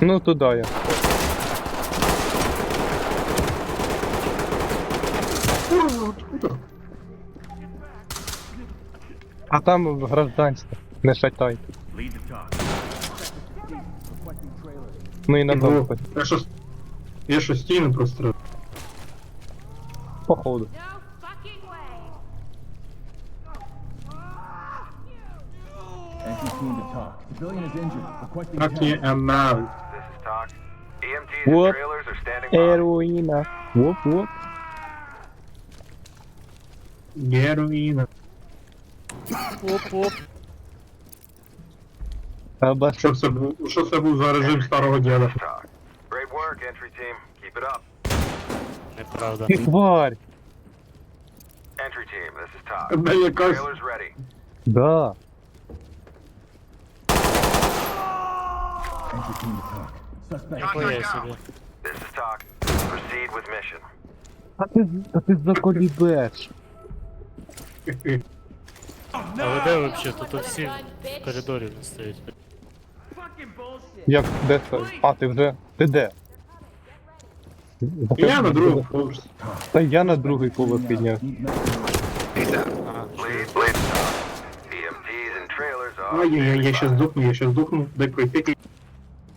Ну туди я. А там гражданське, не шатай. Ну і на Я що, я що стіну прострелив. походу. Entry team to talk. Civilian is injured. Requesting Так є attention. МНАВ. This is talk. EMTs and Whoop. trailers are standing by. Еруїна. Воп-воп. Героїна. Оп-оп. Аба Що це був, що це був за режим старого діда? This is talk. Great work, entry team. Keep it up. Неправда. ти тварь. Entry team, this is talk. Тебе якась Trailers ready. Да. Ніхуя собі. This is talk. Proceed with mission. А ти, а ти заколібеш. А ви де взагалі? Тут всі в коридорі не стоять. Як де це? А, ти вже. Ти де? Я на другому поверсі. Та я на другий поверх підняв. Need medical. Lead, lead. EMTs and trailers are. Ай, я, я ще здохну, я ще здохну. Дай пройти.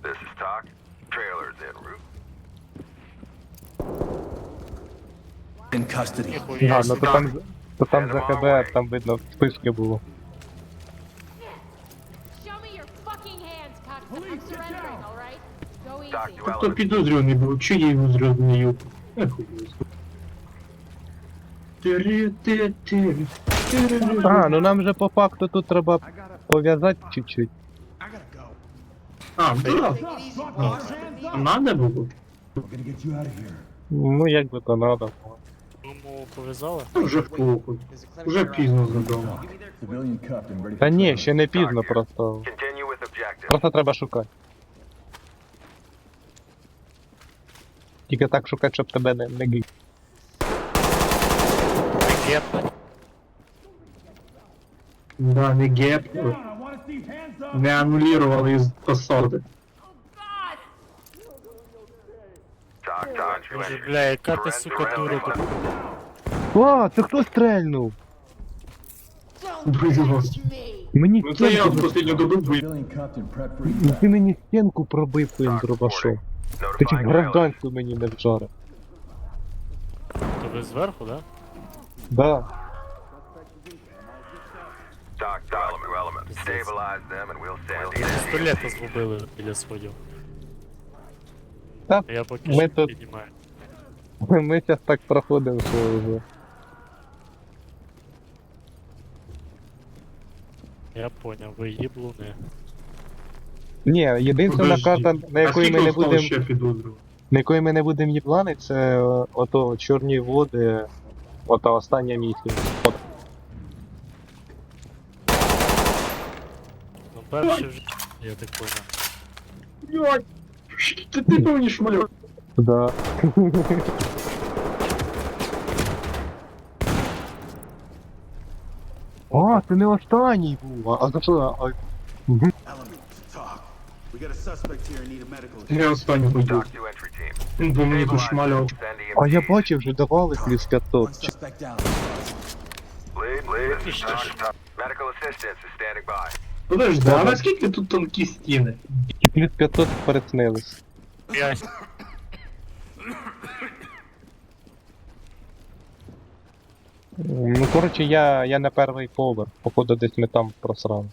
This is talk. Trailers en route. In custody. Ніхуя А, ну то там, то там за ХБ, там видно, списки було. Show me your fucking hands, cock. I'm surrendering, all right? Go easy. to Тобто підозрюваний був, чи я його зрозумію. А, ну нам же по факту тут треба пов'язати чуть-чуть. А, да. Надо було. We're gonna get you out of here. Ну як би то надо. Кому пов'язали? Вже в похуй. Вже пізно ready Та ні, ще не пізно просто. Просто треба шукати. Тільки так шукати, щоб тебе не, не гік. Геп. Да, не геп. Не анулювали із посади. Talk, talk. True Боже, бля, яка ти, сука, дура тут. О, це хто стрельнув? Мені Ну це я стінку, cuffed and prepped for ну, ти мені стінку пробив твоїм дробашом. Ти Notifying гражданську мені не вжарив. То ви зверху, да? Да. Пістолета згубили біля сходів. Та, я поки ми що тут- піднімаю. Ми зараз так проходимо, що вже. Я поняв, ви їблуни. Ні, єдина Подожди. карта, на А якої скільки ми не осталось будемо. ще підозрюваних? На якої ми не будемо їблани, це е, ото чорні води, ота остання місія. От. Ну перший вже. Я так поняв. Йой! Ти ти повні шмальок. Да. А, це не останній був. А за що? А... Я останній. Він по мені тут. Send А я бачив, вже давали плюс 500. One suspect down. Lead, lead. Medical assistance is standing by. Подожди, а наскільки тут тонкі стіни? І плюс 500 переснились. П'ять. Ну, коротше, я, я на перший поверх. Походу десь ми там просрали.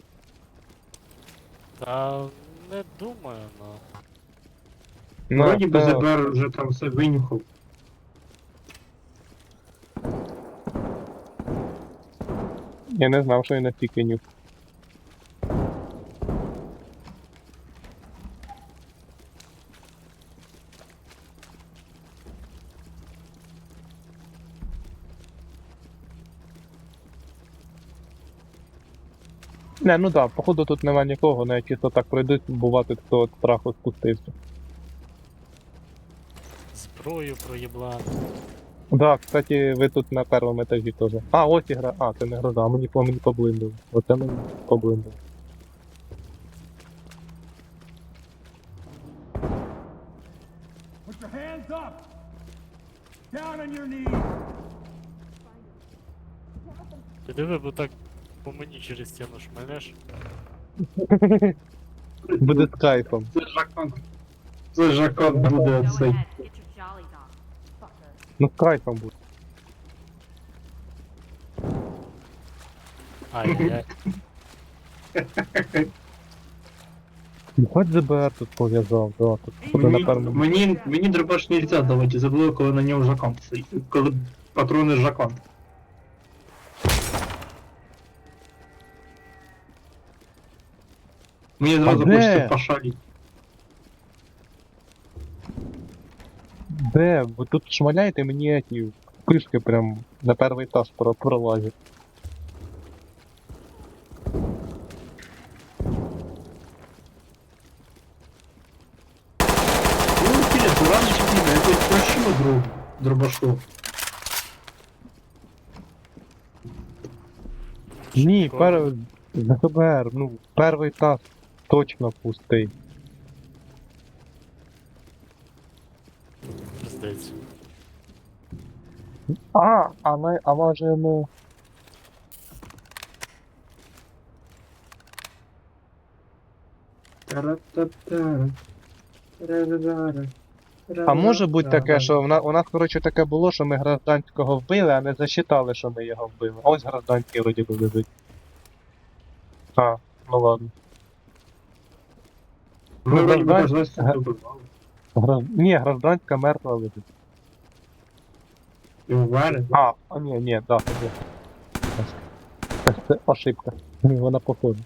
Та не думаю, ну. Ну, Вроді би то- ЗБР вже там все винюхав. Я не знав, що я настільки нюх. Не, ну да, походу тут нема нікого, навіть якщо так пройдуть, бувати, хто від страху спустився. Зброю проєблан. Да, кстати, ви тут на першому етажі теж. А, ось і гра. А, це не гроза, а мені по мені поблиндив. Оце мені поблиндив. your hands up! Down on your knees! Ти диви, бо так по мені через стіну шмалеш. Буде з кайфом. Це Жакон. Це Жакон буде Go цей. ahead, get your jollies on, fucker. Ну з кайфом буде. Ай-яй-яй. Хоч ЗБР тут пов'язав, да, тут буде Мені, напевно. мені, мені дробаш нельзя давати, забули, коли на нього Жакон стоїть. Коли патрони Жакон. Мені зразу де? хочеться пошалити. Де? Ви тут шмаляєте мені ті пишки прям на перший етаж про- пролазять. Ну, интересно, рано чи пізно, я тут прощу друг, дробашу. Ні, Шкода. пер... ЗБР, ну, перший етаж точно пустий. А, а ми, а може ну. А може бути таке, що в на- у нас, коротше, таке було, що ми гражданського вбили, а не засчитали, що ми його вбили. Ось гражданський вроді би лежить. А, ну ладно. Ми вроді би Граждан- даже га- добивали. Гра... Ні, гражданська мертва лежить. І вбили. А, а ні, ні, да, ні. Це ошибка. Вона походу.